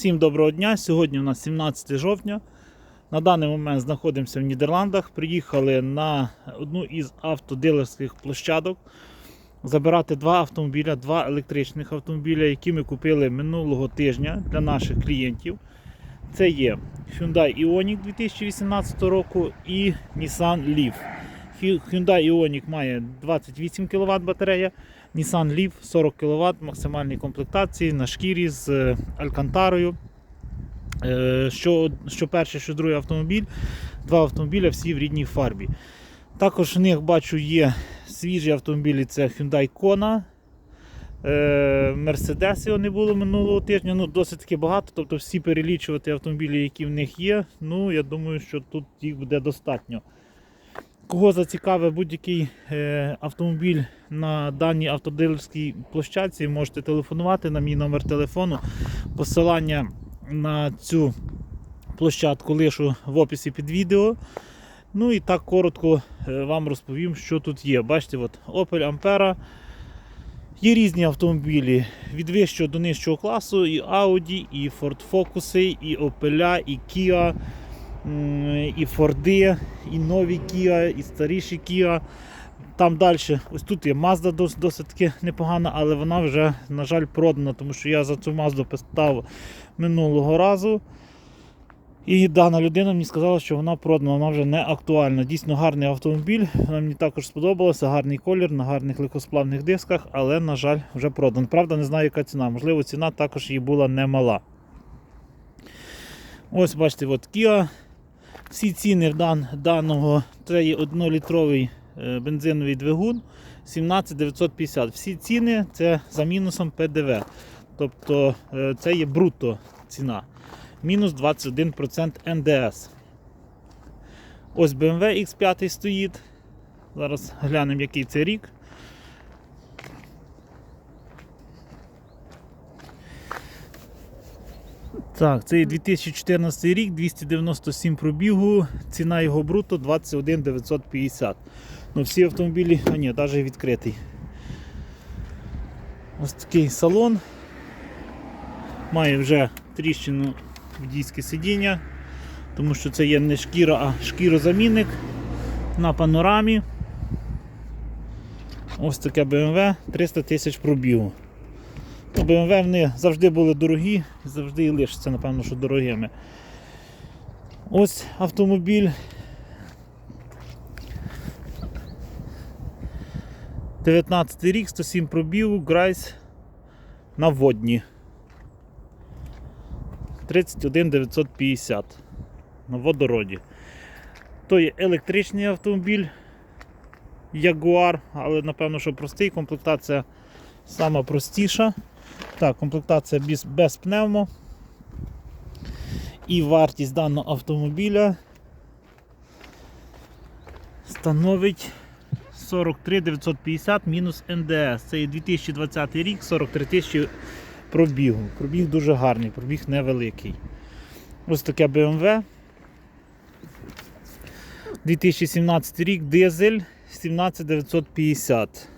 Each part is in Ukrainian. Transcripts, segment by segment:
Всім доброго дня. Сьогодні у нас 17 жовтня. На даний момент знаходимося в Нідерландах. Приїхали на одну із автодилерських площадок забирати два автомобіля, два електричних автомобіля, які ми купили минулого тижня для наших клієнтів. Це є Hyundai Ioniq 2018 року і Nissan Leaf. Hy- Hyundai Ioniq має 28 кВт батарея, Nissan Leaf 40 кВт максимальній комплектації на шкірі з е, алькантарою. Е, Що, що перший, що другий автомобіль. Два автомобіля всі в рідній фарбі. Також в них бачу є свіжі автомобілі, це Hyundai Kona. Mercedes його не минулого тижня. Ну, досить таки багато. Тобто всі перелічувати автомобілі, які в них є. Ну, я думаю, що тут їх буде достатньо. Кого зацікавив будь-який е, автомобіль на даній автодилерській площадці, можете телефонувати на мій номер телефону. Посилання на цю площадку лишу в описі під відео. Ну і так коротко е, вам розповім, що тут є. Bачите, от Opel Ampera. Є різні автомобілі від вищого до нижчого класу, і Audi, і Ford Focus, і Opel, і Kia, і Ford, і нові Kia, і старіші Kia. Там далі, ось тут є дос- досить непогана, але вона вже, на жаль, продана, тому що я за цю Mazda питав минулого разу. І дана людина мені сказала, що вона продана, вона вже не актуальна. Дійсно гарний автомобіль. Вона мені також сподобалася, гарний колір на гарних легкосплавних дисках, але, на жаль, вже продан. Правда, не знаю, яка ціна. Можливо, ціна також її була немала. Ось бачите, от Kia. Всі ціни дан, даного це є 1-літровий е, бензиновий двигун 17950. Всі ціни це за мінусом ПДВ. Тобто е, це є брутто ціна мінус 21% НДС. Ось BMW X5 стоїть. Зараз глянемо, який це рік. Так, це 2014 рік, 297 пробігу, ціна його бруто 21 950. Ну, всі автомобілі, а ні, навіть відкритий. Ось такий салон. Має вже тріщину водійське сидіння, тому що це є не шкіра, а шкірозамінник на панорамі. Ось таке BMW 300 тисяч пробігу. Ну, BMW вони завжди були дорогі, і завжди і лишаться, напевно, що дорогими. Ось автомобіль. 19 рік, 107 пробігу, Грайс на водні. 31 950 на водороді. То є електричний автомобіль Jaguar, але напевно, що простий, комплектація сама простіша. Так, комплектація без, без пневмо. І вартість даного автомобіля становить 43 950 мінус НДС. Це є 2020 рік, 43 тисячі пробігу. Пробіг дуже гарний, пробіг невеликий. Ось таке BMW. 2017 рік дизель 17950.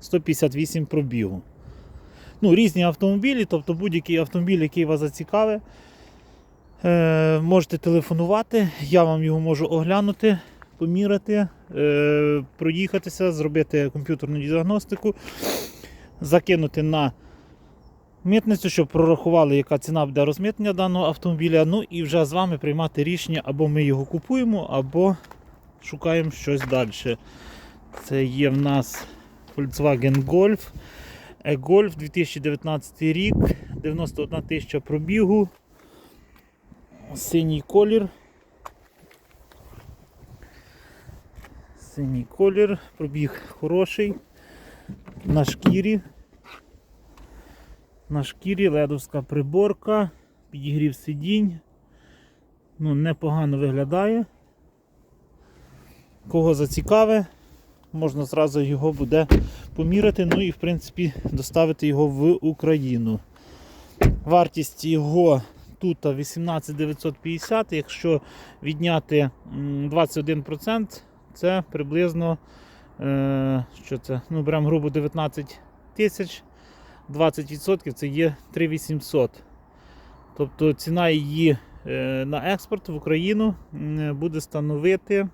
158 пробігу. Ну, різні автомобілі, тобто будь-який автомобіль, який вас зацікавить, е, можете телефонувати, я вам його можу оглянути, поміряти, е, проїхатися, зробити комп'ютерну діагностику, закинути на митницю, щоб прорахували, яка ціна буде розмитнення даного автомобіля. Ну і вже з вами приймати рішення, або ми його купуємо, або шукаємо щось далі. Це є в нас Volkswagen Golf. E-Golf 2019 рік, 91 тисяча пробігу. Синій колір. Синій колір, пробіг хороший. На шкірі. На шкірі ледовська приборка, підігрів сидінь. Ну, непогано виглядає. Кого зацікаве, можна зразу його буде поміряти, ну і в принципі доставити його в Україну. Вартість його тут 18 950, якщо відняти 21%, це приблизно е, що це? Ну, беремо грубо 19 тисяч. 20% це є 3800. Тобто ціна її е, на експорт в Україну буде становити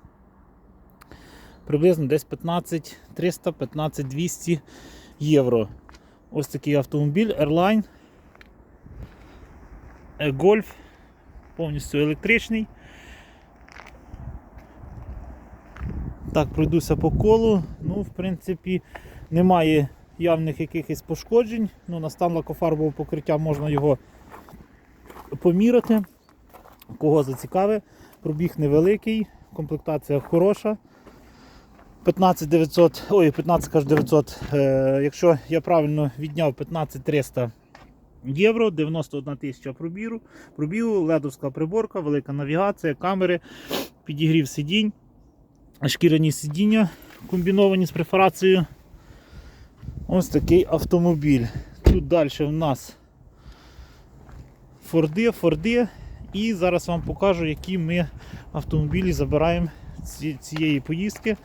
приблизно десь 15 300 15 200 євро. Ось такий автомобіль Airline е, Golf, повністю електричний. Так, пройдуся по колу. Ну, в принципі, немає явних якихось пошкоджень. Ну, на стан лакофарбового покриття можна його поміряти. Кого зацікавить. Пробіг невеликий, комплектація хороша. 15900, ой, 15 кажу 900. Е, якщо я правильно відняв 15300 євро, 91 тисяча пробіру, пробігу, ледовська приборка, велика навігація, камери, підігрів сидінь, шкіряні сидіння комбіновані з префарацією. Ось такий автомобіль. Тут далі в нас Форди, Форди. І зараз вам покажу, які ми автомобілі забираємо ці- цієї поїздки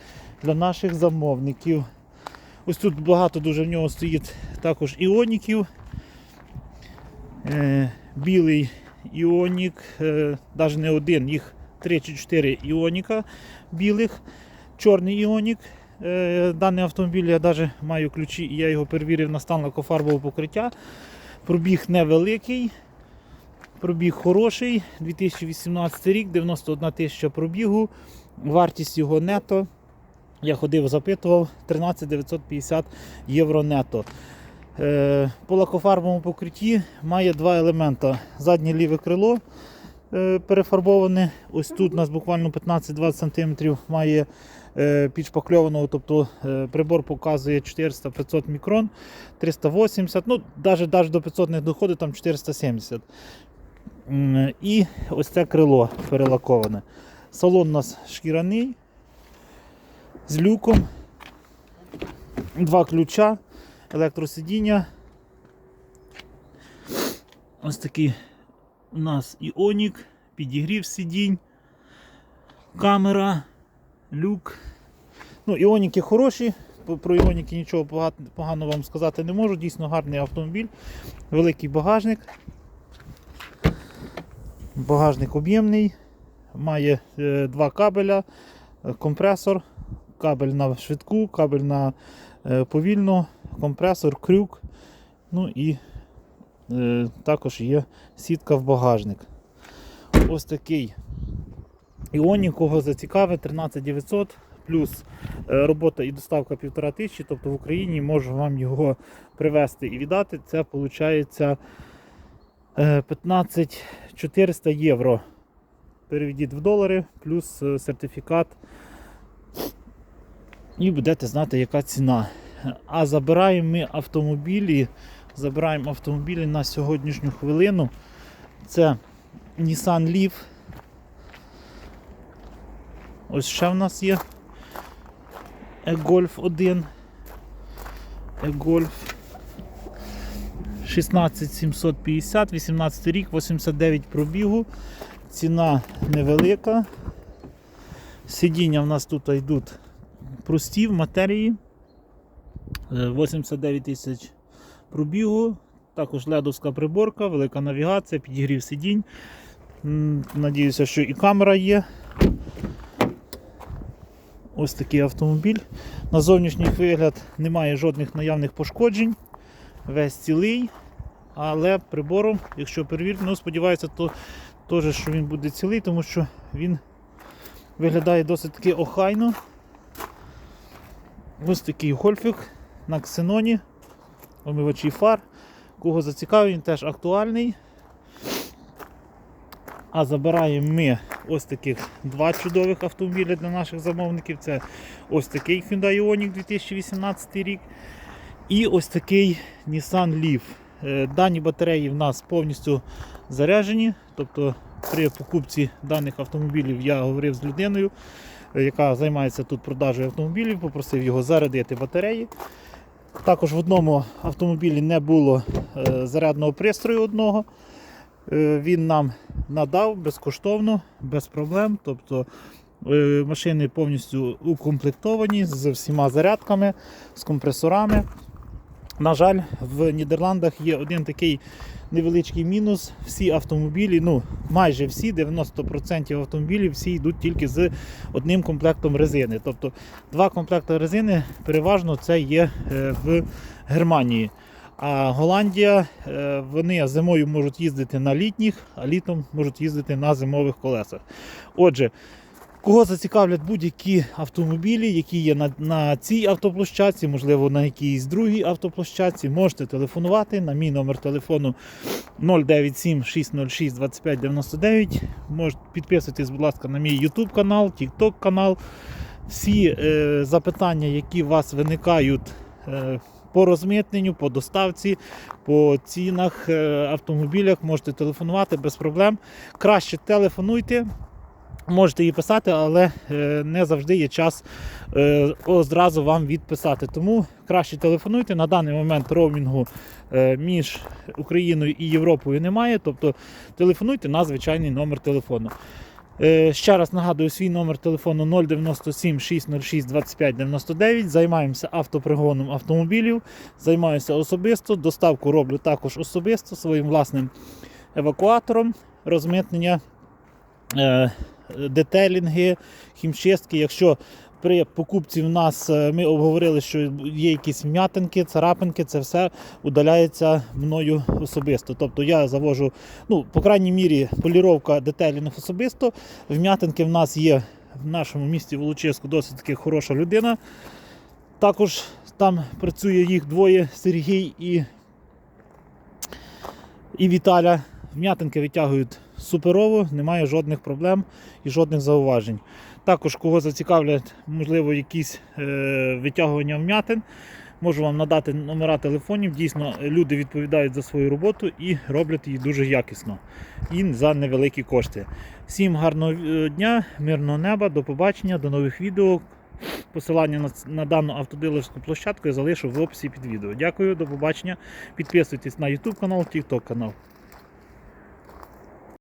для наших замовників. Ось тут багато дуже в нього стоїть також іоніків. Е, білий іонік, е, навіть не один, їх 3 чи 4 іоніка білих. Чорний іонік. Е, даний автомобіль я навіть маю ключі і я його перевірив на стан лакофарбового покриття. Пробіг невеликий. Пробіг хороший, 2018 рік, 91 тисяча пробігу, вартість його нето. Я ходив, запитував 13 950 євро нето. Е, по лакофарбовому покритті має два елемента. Заднє ліве крило е, перефарбоване. Ось тут у нас буквально 15-20 см має е, підшпакльованого, тобто прибор показує 400-500 мікрон, 380, ну навіть, навіть до 500 не доходить, там 470. І ось це крило перелаковане. Салон у нас шкіряний з люком, два ключа, електросидіння. Ось такий у нас іонік, підігрів сидінь, камера, люк. Ну, іоніки хороші. Про іоніки нічого поганого вам сказати не можу. Дійсно гарний автомобіль, великий багажник. Багажник об'ємний, має е, два кабеля, е, компресор, кабель на швидку, кабель на е, повільну, компресор, крюк. Ну і е, також є сітка в багажник. Ось такий Іонік, кого зацікавить, 13900 плюс е, робота і доставка 1500, тобто в Україні можу вам його привезти і віддати. Це виходить 15400 євро. Переведіть в долари, плюс сертифікат. І будете знати, яка ціна. А забираємо ми автомобілі. Забираємо автомобілі на сьогоднішню хвилину. Це Nissan Leaf. Ось ще в нас є E-Golf 1. E-Golf 16750, 18 рік, 89 пробігу. Ціна невелика. Сидіння в нас тут йдуть прості в матерії. Е, 89 тисяч пробігу. Також ледовська приборка, велика навігація, підігрів сидінь. Надіюся, що і камера є. Ось такий автомобіль. На зовнішній вигляд немає жодних наявних пошкоджень. Весь цілий. Але прибором, якщо перевірити, ну сподіваюся, то теж, що він буде цілий, тому що він виглядає досить таки охайно. Ось такий гольфик на ксеноні, омивачі фар. Кого зацікавив, він теж актуальний. А забираємо ми ось таких два чудових автомобіля для наших замовників. Це ось такий Hyundai Ioniq 2018 рік. І ось такий Nissan Leaf. Е, Дані батареї в нас повністю заряджені. Тобто при покупці даних автомобілів я говорив з людиною, яка займається тут продажею автомобілів, попросив його зарядити батареї. Також в одному автомобілі не було е, зарядного пристрою одного. Е, Він нам надав безкоштовно, без проблем. Тобто е, машини повністю укомплектовані з всіма зарядками, з компресорами. На жаль, в Нідерландах є один такий невеличкий мінус. Всі автомобілі, ну майже всі, 90% автомобілів, всі йдуть тільки з одним комплектом резини. Тобто два комплекти резини переважно це є е, в Германії. А Голландія, е, вони зимою можуть їздити на літніх, а літом можуть їздити на зимових колесах. Отже, Кого зацікавлять будь-які автомобілі, які є на, на цій автоплощадці, можливо, на якійсь другій автоплощадці, можете телефонувати на мій номер телефону 097 606 2599. Можете підписуйтесь, будь ласка, на мій YouTube канал, TikTok канал. Всі е, запитання, які у вас виникають е, по розмитненню, по доставці, по цінах е, автомобілях, можете телефонувати без проблем. Краще телефонуйте. Можете її писати, але е, не завжди є час е, одразу вам відписати. Тому краще телефонуйте. На даний момент роумінгу е, між Україною і Європою немає. Тобто телефонуйте на звичайний номер телефону. Ще раз нагадую свій номер телефону 097 606 25 99. Займаємося автопригоном автомобілів, займаюся особисто. Доставку роблю також особисто своїм власним евакуатором розмитнення. Детелінги, хімчистки. Якщо при покупці в нас е, ми обговорили, що є якісь вм'ятинки, царапинки, це все удаляється мною особисто. Тобто я завожу, ну, по крайній мірі, поліровка детелінг особисто. Вм'ятинки в нас є в нашому місті Волочиську досить таки хороша людина. Також там працює їх двоє Сергій і, і Віталя. Вм'ятинки витягують суперово, немає жодних проблем і жодних зауважень. Також, кого зацікавлять, можливо, якісь е, витягування вм'ятин, можу вам надати номера телефонів. Дійсно, люди відповідають за свою роботу і роблять її дуже якісно і за невеликі кошти. Всім гарного е, дня, мирного неба, до побачення, до нових відео. Посилання на, на дану автодилерську площадку я залишу в описі під відео. Дякую, до побачення. Підписуйтесь на YouTube канал, TikTok канал.